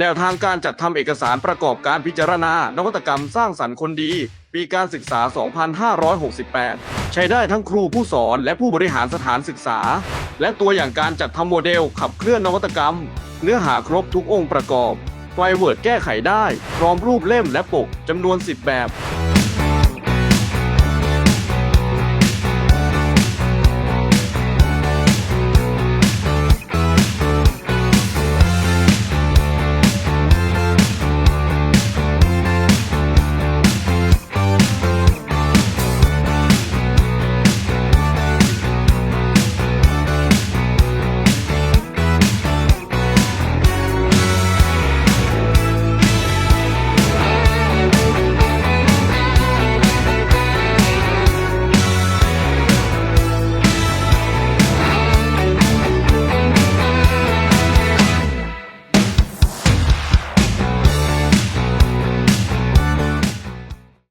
แนวทางการจัดทำเอกสารประกอบการพิจารณา นวัตกรรมสร้างสรรค์คนดี ปีการศึกษา 2568 ใช้ได้ทั้งครูผู้สอนและผู้บริหารสถานศึกษา และตัวอย่างการจัดทำโมเดลขับเคลื่อนนวัตกรรม เนื้อหาครบทุกองค์ประกอบไฟเวิร์ดแก้ไขได้ พร้อมรูปเล่มและปกจำนวน 10 แบบ